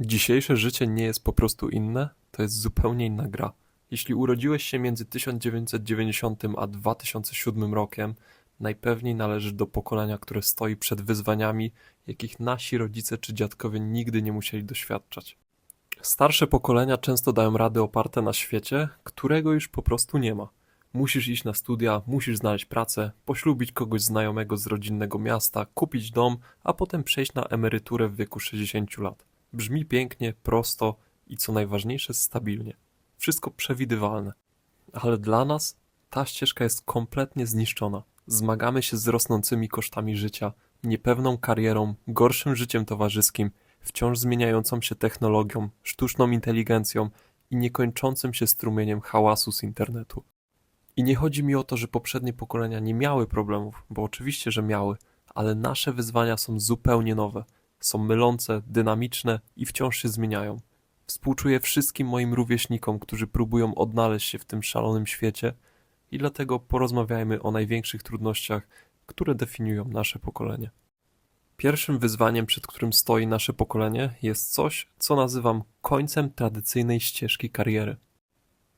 Dzisiejsze życie nie jest po prostu inne, to jest zupełnie inna gra. Jeśli urodziłeś się między 1990 a 2007 rokiem, najpewniej należysz do pokolenia, które stoi przed wyzwaniami, jakich nasi rodzice czy dziadkowie nigdy nie musieli doświadczać. Starsze pokolenia często dają rady oparte na świecie, którego już po prostu nie ma. Musisz iść na studia, musisz znaleźć pracę, poślubić kogoś znajomego z rodzinnego miasta, kupić dom, a potem przejść na emeryturę w wieku 60 lat. Brzmi pięknie, prosto i co najważniejsze stabilnie. Wszystko przewidywalne. Ale dla nas ta ścieżka jest kompletnie zniszczona. Zmagamy się z rosnącymi kosztami życia, niepewną karierą, gorszym życiem towarzyskim, wciąż zmieniającą się technologią, sztuczną inteligencją i niekończącym się strumieniem hałasu z internetu. I nie chodzi mi o to, że poprzednie pokolenia nie miały problemów, bo oczywiście, że miały, ale nasze wyzwania są zupełnie nowe. Są mylące, dynamiczne i wciąż się zmieniają. Współczuję wszystkim moim rówieśnikom, którzy próbują odnaleźć się w tym szalonym świecie i dlatego porozmawiajmy o największych trudnościach, które definiują nasze pokolenie. Pierwszym wyzwaniem, przed którym stoi nasze pokolenie, jest coś, co nazywam końcem tradycyjnej ścieżki kariery.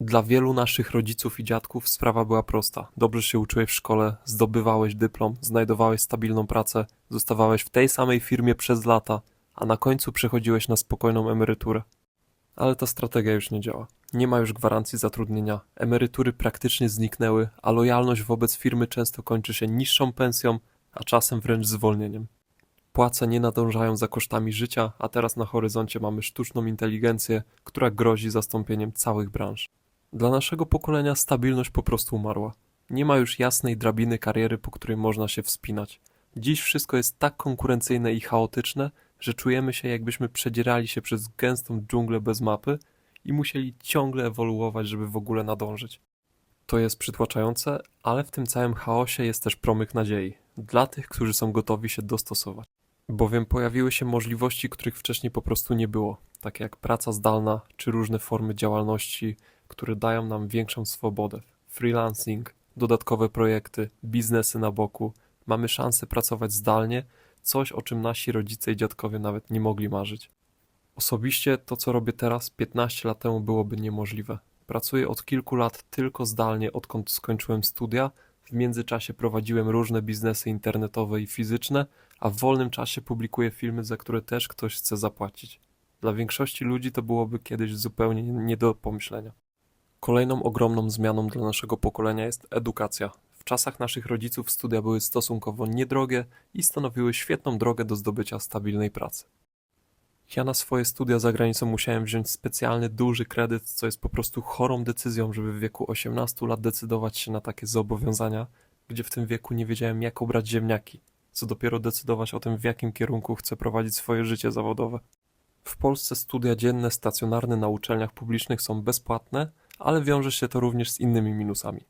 Dla wielu naszych rodziców i dziadków sprawa była prosta. Dobrze się uczyłeś w szkole, zdobywałeś dyplom, znajdowałeś stabilną pracę, zostawałeś w tej samej firmie przez lata, a na końcu przechodziłeś na spokojną emeryturę. Ale ta strategia już nie działa. Nie ma już gwarancji zatrudnienia, emerytury praktycznie zniknęły, a lojalność wobec firmy często kończy się niższą pensją, a czasem wręcz zwolnieniem. Płace nie nadążają za kosztami życia, a teraz na horyzoncie mamy sztuczną inteligencję, która grozi zastąpieniem całych branż. Dla naszego pokolenia stabilność po prostu umarła. Nie ma już jasnej drabiny kariery, po której można się wspinać. Dziś wszystko jest tak konkurencyjne i chaotyczne, że czujemy się jakbyśmy przedzierali się przez gęstą dżunglę bez mapy i musieli ciągle ewoluować, żeby w ogóle nadążyć. To jest przytłaczające, ale w tym całym chaosie jest też promyk nadziei dla tych, którzy są gotowi się dostosować. Bowiem pojawiły się możliwości, których wcześniej po prostu nie było, takie jak praca zdalna czy różne formy działalności, które dają nam większą swobodę. Freelancing, dodatkowe projekty, biznesy na boku. Mamy szansę pracować zdalnie, coś o czym nasi rodzice i dziadkowie nawet nie mogli marzyć. Osobiście to, co robię teraz, 15 lat temu byłoby niemożliwe. Pracuję od kilku lat tylko zdalnie, odkąd skończyłem studia. W międzyczasie prowadziłem różne biznesy internetowe i fizyczne, a w wolnym czasie publikuję filmy, za które też ktoś chce zapłacić. Dla większości ludzi to byłoby kiedyś zupełnie nie do pomyślenia. Kolejną ogromną zmianą dla naszego pokolenia jest edukacja. W czasach naszych rodziców studia były stosunkowo niedrogie i stanowiły świetną drogę do zdobycia stabilnej pracy. Ja na swoje studia za granicą musiałem wziąć specjalny duży kredyt, co jest po prostu chorą decyzją, żeby w wieku 18 lat decydować się na takie zobowiązania, gdzie w tym wieku nie wiedziałem jak obrać ziemniaki, co dopiero decydować o tym w jakim kierunku chcę prowadzić swoje życie zawodowe. W Polsce studia dzienne stacjonarne na uczelniach publicznych są bezpłatne, ale wiąże się to również z innymi minusami.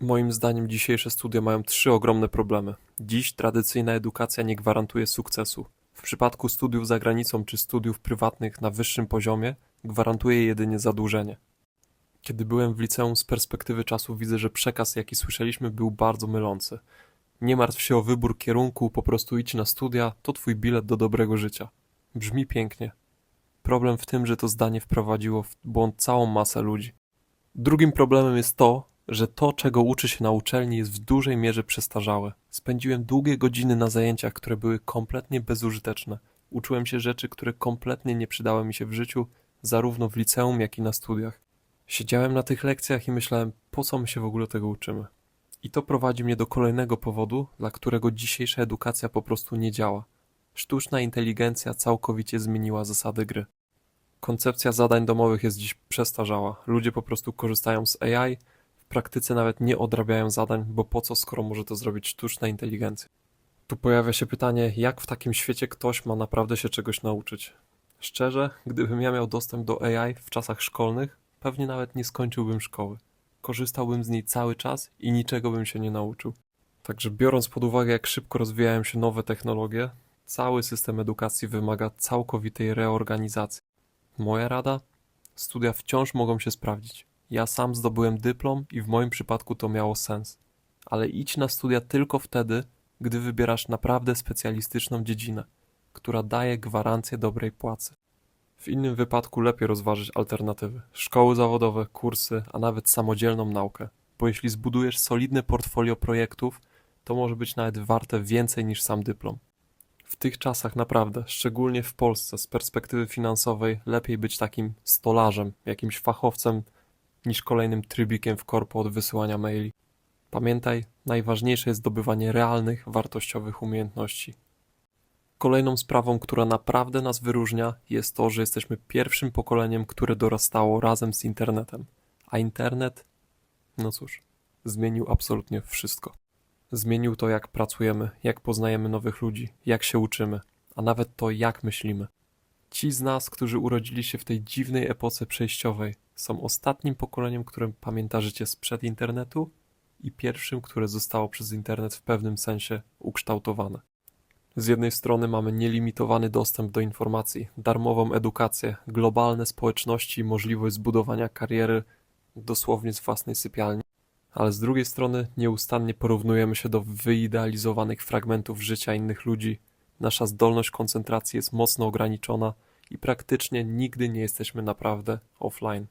Moim zdaniem dzisiejsze studia mają trzy ogromne problemy. Dziś tradycyjna edukacja nie gwarantuje sukcesu. W przypadku studiów za granicą czy studiów prywatnych na wyższym poziomie gwarantuje jedynie zadłużenie. Kiedy byłem w liceum z perspektywy czasu widzę, że przekaz jaki słyszeliśmy był bardzo mylący. Nie martw się o wybór kierunku, po prostu idź na studia, to twój bilet do dobrego życia. Brzmi pięknie. Problem w tym, że to zdanie wprowadziło w błąd całą masę ludzi. Drugim problemem jest to, że to, czego uczy się na uczelni, jest w dużej mierze przestarzałe. Spędziłem długie godziny na zajęciach, które były kompletnie bezużyteczne. Uczyłem się rzeczy, które kompletnie nie przydały mi się w życiu, zarówno w liceum, jak i na studiach. Siedziałem na tych lekcjach i myślałem, po co my się w ogóle tego uczymy. I to prowadzi mnie do kolejnego powodu, dla którego dzisiejsza edukacja po prostu nie działa. Sztuczna inteligencja całkowicie zmieniła zasady gry. Koncepcja zadań domowych jest dziś przestarzała. Ludzie po prostu korzystają z AI, w praktyce nawet nie odrabiają zadań, bo po co, skoro może to zrobić sztuczna inteligencja. Tu pojawia się pytanie, jak w takim świecie ktoś ma naprawdę się czegoś nauczyć. Szczerze, gdybym ja miał dostęp do AI w czasach szkolnych, pewnie nawet nie skończyłbym szkoły. Korzystałbym z niej cały czas i niczego bym się nie nauczył. Także biorąc pod uwagę, jak szybko rozwijają się nowe technologie, cały system edukacji wymaga całkowitej reorganizacji. Moja rada? Studia wciąż mogą się sprawdzić. Ja sam zdobyłem dyplom i w moim przypadku to miało sens. Ale idź na studia tylko wtedy, gdy wybierasz naprawdę specjalistyczną dziedzinę, która daje gwarancję dobrej płacy. W innym wypadku lepiej rozważyć alternatywy. Szkoły zawodowe, kursy, a nawet samodzielną naukę. Bo jeśli zbudujesz solidne portfolio projektów, to może być nawet warte więcej niż sam dyplom. W tych czasach naprawdę, szczególnie w Polsce, z perspektywy finansowej, lepiej być takim stolarzem, jakimś fachowcem, niż kolejnym trybikiem w korpo od wysyłania maili. Pamiętaj, najważniejsze jest zdobywanie realnych, wartościowych umiejętności. Kolejną sprawą, która naprawdę nas wyróżnia, jest to, że jesteśmy pierwszym pokoleniem, które dorastało razem z internetem. A internet, no cóż, zmienił absolutnie wszystko. Zmienił to, jak pracujemy, jak poznajemy nowych ludzi, jak się uczymy, a nawet to, jak myślimy. Ci z nas, którzy urodzili się w tej dziwnej epoce przejściowej, są ostatnim pokoleniem, które pamięta życie sprzed internetu i pierwszym, które zostało przez internet w pewnym sensie ukształtowane. Z jednej strony mamy nielimitowany dostęp do informacji, darmową edukację, globalne społeczności i możliwość zbudowania kariery dosłownie z własnej sypialni, ale z drugiej strony nieustannie porównujemy się do wyidealizowanych fragmentów życia innych ludzi. Nasza zdolność koncentracji jest mocno ograniczona i praktycznie nigdy nie jesteśmy naprawdę offline.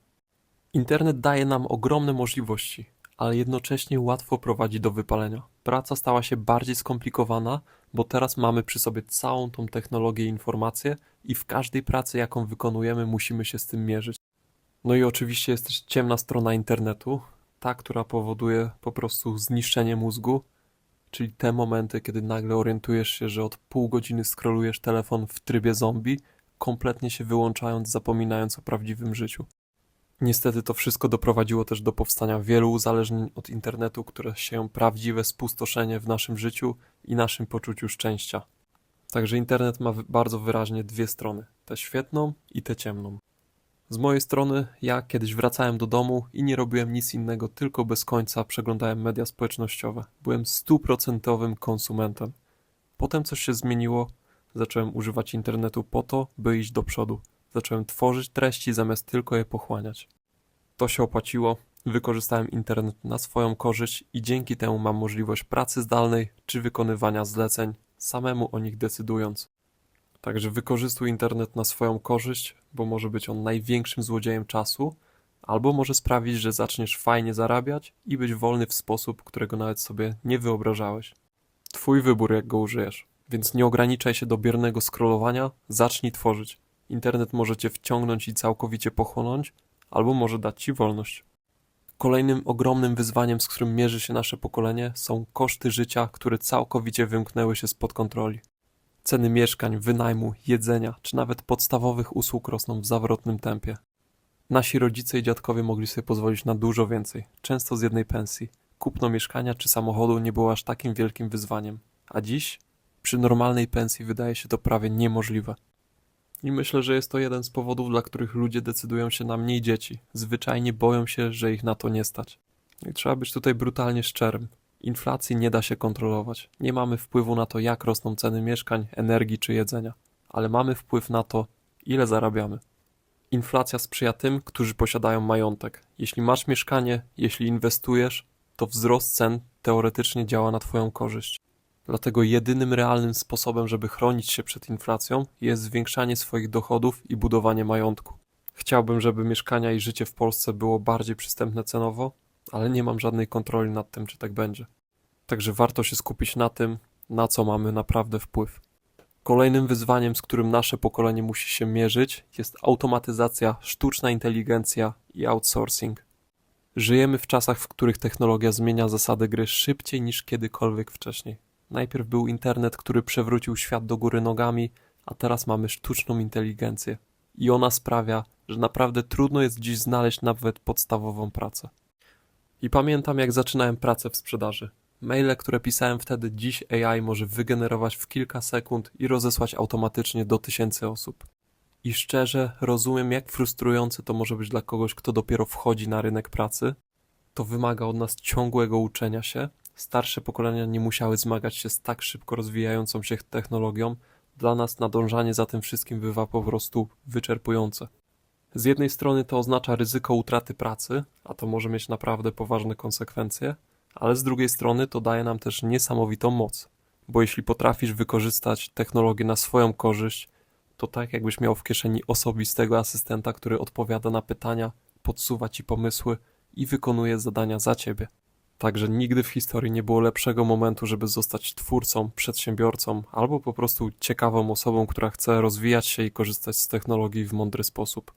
Internet daje nam ogromne możliwości, ale jednocześnie łatwo prowadzi do wypalenia. Praca stała się bardziej skomplikowana, bo teraz mamy przy sobie całą tą technologię i informacje i w każdej pracy, jaką wykonujemy, musimy się z tym mierzyć. No i oczywiście jest też ciemna strona internetu, ta, która powoduje po prostu zniszczenie mózgu, czyli te momenty, kiedy nagle orientujesz się, że od pół godziny scrollujesz telefon w trybie zombie, kompletnie się wyłączając, zapominając o prawdziwym życiu. Niestety to wszystko doprowadziło też do powstania wielu uzależnień od internetu, które sieją prawdziwe spustoszenie w naszym życiu i naszym poczuciu szczęścia. Także internet ma bardzo wyraźnie dwie strony: tę świetną i tę ciemną. Z mojej strony, ja kiedyś wracałem do domu i nie robiłem nic innego, tylko bez końca przeglądałem media społecznościowe. Byłem stuprocentowym konsumentem. Potem coś się zmieniło, zacząłem używać internetu po to, by iść do przodu. Zacząłem tworzyć treści zamiast tylko je pochłaniać. To się opłaciło, wykorzystałem internet na swoją korzyść i dzięki temu mam możliwość pracy zdalnej czy wykonywania zleceń, samemu o nich decydując. Także wykorzystuj internet na swoją korzyść, bo może być on największym złodziejem czasu, albo może sprawić, że zaczniesz fajnie zarabiać i być wolny w sposób, którego nawet sobie nie wyobrażałeś. Twój wybór, jak go użyjesz, więc nie ograniczaj się do biernego scrollowania, zacznij tworzyć. Internet może cię wciągnąć i całkowicie pochłonąć, albo może dać ci wolność. Kolejnym ogromnym wyzwaniem, z którym mierzy się nasze pokolenie, są koszty życia, które całkowicie wymknęły się spod kontroli. Ceny mieszkań, wynajmu, jedzenia czy nawet podstawowych usług rosną w zawrotnym tempie. Nasi rodzice i dziadkowie mogli sobie pozwolić na dużo więcej, często z jednej pensji. Kupno mieszkania czy samochodu nie było aż takim wielkim wyzwaniem, a dziś przy normalnej pensji wydaje się to prawie niemożliwe. I myślę, że jest to jeden z powodów, dla których ludzie decydują się na mniej dzieci. Zwyczajnie boją się, że ich na to nie stać. I trzeba być tutaj brutalnie szczerym. Inflacji nie da się kontrolować. Nie mamy wpływu na to, jak rosną ceny mieszkań, energii czy jedzenia, ale mamy wpływ na to, ile zarabiamy. Inflacja sprzyja tym, którzy posiadają majątek. Jeśli masz mieszkanie, jeśli inwestujesz, to wzrost cen teoretycznie działa na Twoją korzyść. Dlatego jedynym realnym sposobem, żeby chronić się przed inflacją, jest zwiększanie swoich dochodów i budowanie majątku. Chciałbym, żeby mieszkania i życie w Polsce było bardziej przystępne cenowo, ale nie mam żadnej kontroli nad tym, czy tak będzie. Także warto się skupić na tym, na co mamy naprawdę wpływ. Kolejnym wyzwaniem, z którym nasze pokolenie musi się mierzyć, jest automatyzacja, sztuczna inteligencja i outsourcing. Żyjemy w czasach, w których technologia zmienia zasady gry szybciej niż kiedykolwiek wcześniej. Najpierw był internet, który przewrócił świat do góry nogami, a teraz mamy sztuczną inteligencję. I ona sprawia, że naprawdę trudno jest dziś znaleźć nawet podstawową pracę. I pamiętam, jak zaczynałem pracę w sprzedaży. Maile, które pisałem wtedy, dziś AI może wygenerować w kilka sekund i rozesłać automatycznie do tysięcy osób. I szczerze rozumiem, jak frustrujące to może być dla kogoś, kto dopiero wchodzi na rynek pracy. To wymaga od nas ciągłego uczenia się. Starsze pokolenia nie musiały zmagać się z tak szybko rozwijającą się technologią. Dla nas nadążanie za tym wszystkim bywa po prostu wyczerpujące. Z jednej strony to oznacza ryzyko utraty pracy, a to może mieć naprawdę poważne konsekwencje, ale z drugiej strony to daje nam też niesamowitą moc, bo jeśli potrafisz wykorzystać technologię na swoją korzyść, to tak, jakbyś miał w kieszeni osobistego asystenta, który odpowiada na pytania, podsuwa ci pomysły i wykonuje zadania za ciebie. Także nigdy w historii nie było lepszego momentu, żeby zostać twórcą, przedsiębiorcą albo po prostu ciekawą osobą, która chce rozwijać się i korzystać z technologii w mądry sposób.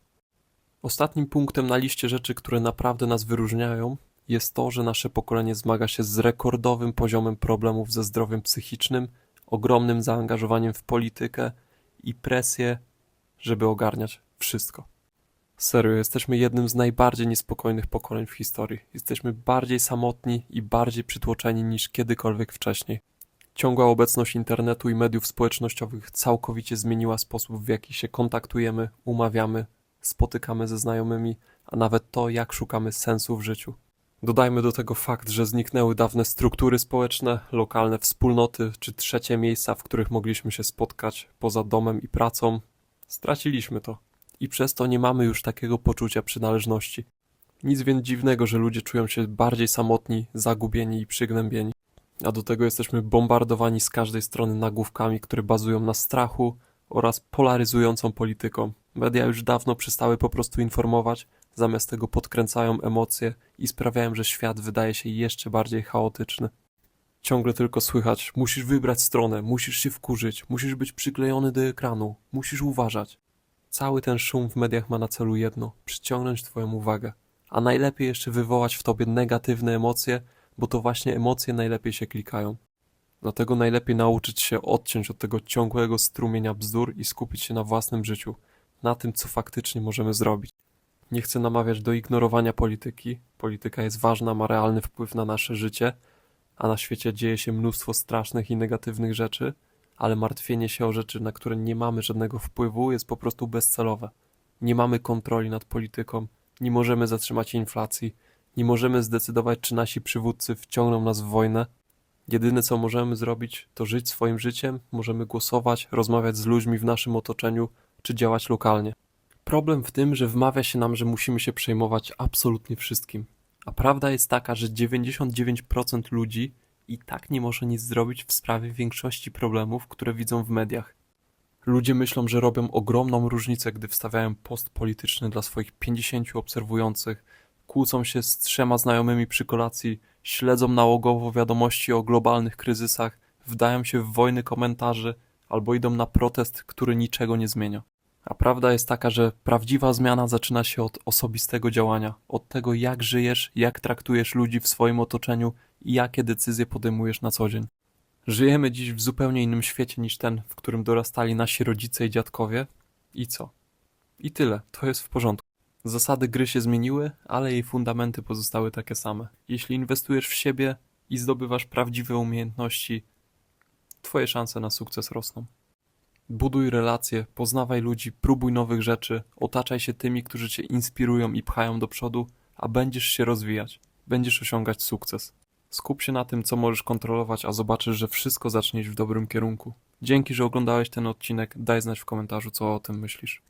Ostatnim punktem na liście rzeczy, które naprawdę nas wyróżniają, jest to, że nasze pokolenie zmaga się z rekordowym poziomem problemów ze zdrowiem psychicznym, ogromnym zaangażowaniem w politykę i presję, żeby ogarniać wszystko. Serio, jesteśmy jednym z najbardziej niespokojnych pokoleń w historii. Jesteśmy bardziej samotni i bardziej przytłoczeni niż kiedykolwiek wcześniej. Ciągła obecność internetu i mediów społecznościowych całkowicie zmieniła sposób, w jaki się kontaktujemy, umawiamy, spotykamy ze znajomymi, a nawet to, jak szukamy sensu w życiu. Dodajmy do tego fakt, że zniknęły dawne struktury społeczne, lokalne wspólnoty czy trzecie miejsca, w których mogliśmy się spotkać poza domem i pracą. Straciliśmy to i przez to nie mamy już takiego poczucia przynależności. Nic więc dziwnego, że ludzie czują się bardziej samotni, zagubieni i przygnębieni. A do tego jesteśmy bombardowani z każdej strony nagłówkami, które bazują na strachu oraz polaryzującą polityką. Media już dawno przestały po prostu informować, zamiast tego podkręcają emocje i sprawiają, że świat wydaje się jeszcze bardziej chaotyczny. Ciągle tylko słychać: musisz wybrać stronę, musisz się wkurzyć, musisz być przyklejony do ekranu, musisz uważać. Cały ten szum w mediach ma na celu jedno przyciągnąć Twoją uwagę, a najlepiej jeszcze wywołać w tobie negatywne emocje, bo to właśnie emocje najlepiej się klikają. Dlatego najlepiej nauczyć się odciąć od tego ciągłego strumienia bzdur i skupić się na własnym życiu, na tym, co faktycznie możemy zrobić. Nie chcę namawiać do ignorowania polityki. Polityka jest ważna, ma realny wpływ na nasze życie, a na świecie dzieje się mnóstwo strasznych i negatywnych rzeczy, ale martwienie się o rzeczy, na które nie mamy żadnego wpływu, jest po prostu bezcelowe. Nie mamy kontroli nad polityką, nie możemy zatrzymać inflacji, nie możemy zdecydować, czy nasi przywódcy wciągną nas w wojnę. Jedyne, co możemy zrobić, to żyć swoim życiem, możemy głosować, rozmawiać z ludźmi w naszym otoczeniu, czy działać lokalnie. Problem w tym, że wmawia się nam, że musimy się przejmować absolutnie wszystkim. A prawda jest taka, że 99% ludzi i tak nie może nic zrobić w sprawie większości problemów, które widzą w mediach. Ludzie myślą, że robią ogromną różnicę, gdy wstawiają post polityczny dla swoich 50 obserwujących, kłócą się z trzema znajomymi przy kolacji, śledzą nałogowo wiadomości o globalnych kryzysach, wdają się w wojny komentarzy albo idą na protest, który niczego nie zmienia. A prawda jest taka, że prawdziwa zmiana zaczyna się od osobistego działania, od tego jak żyjesz, jak traktujesz ludzi w swoim otoczeniu i jakie decyzje podejmujesz na co dzień. Żyjemy dziś w zupełnie innym świecie niż ten, w którym dorastali nasi rodzice i dziadkowie. I co? I tyle, to jest w porządku. Zasady gry się zmieniły, ale jej fundamenty pozostały takie same. Jeśli inwestujesz w siebie i zdobywasz prawdziwe umiejętności, twoje szanse na sukces rosną. Buduj relacje, poznawaj ludzi, próbuj nowych rzeczy, otaczaj się tymi, którzy cię inspirują i pchają do przodu, a będziesz się rozwijać, będziesz osiągać sukces. Skup się na tym, co możesz kontrolować, a zobaczysz, że wszystko zacznie iść w dobrym kierunku. Dzięki, że oglądałeś ten odcinek. Daj znać w komentarzu, co o tym myślisz.